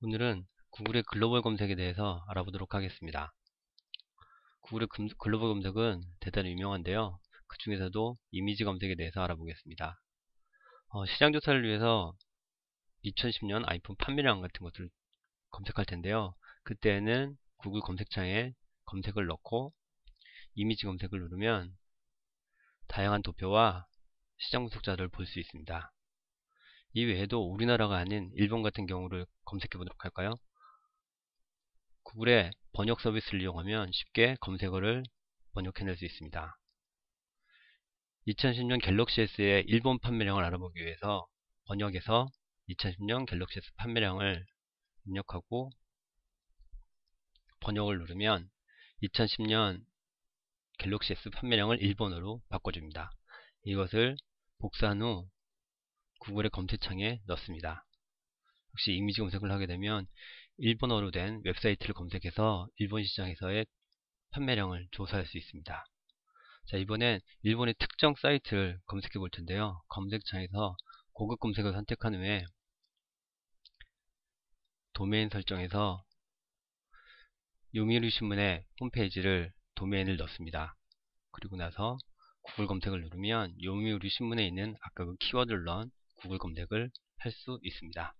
오늘은 구글의 글로벌 검색에 대해서 알아보도록 하겠습니다. 구글의 금, 글로벌 검색은 대단히 유명한데요. 그 중에서도 이미지 검색에 대해서 알아보겠습니다. 어, 시장 조사를 위해서 2010년 아이폰 판매량 같은 것을 검색할 텐데요. 그때는 구글 검색창에 검색을 넣고 이미지 검색을 누르면 다양한 도표와 시장 분석자를 볼 수 있습니다. 이 외에도 우리나라가 아닌 일본 같은 경우를 검색해 보도록 할까요? 구글의 번역 서비스를 이용하면 쉽게 검색어를 번역해낼 수 있습니다. 2010년 갤럭시 S의 일본 판매량을 알아보기 위해서 번역에서 2010년 갤럭시 S 판매량을 입력하고 번역을 누르면 2010년 갤럭시 S 판매량을 일본어로 바꿔줍니다. 이것을 복사한 후 구글의 검색창에 넣습니다. 혹시 이미지 검색을 하게 되면 일본어로 된 웹사이트를 검색해서 일본 시장에서의 판매량을 조사할 수 있습니다. 자 이번엔 일본의 특정 사이트를 검색해 볼 텐데요. 검색창에서 고급 검색을 선택한 후에 도메인 설정에서 요미우리 신문의 홈페이지를 도메인을 넣습니다. 그리고 나서 구글 검색을 누르면 요미우리 신문에 있는 아까 그 키워드를 넣은 구글 검색을 할 수 있습니다.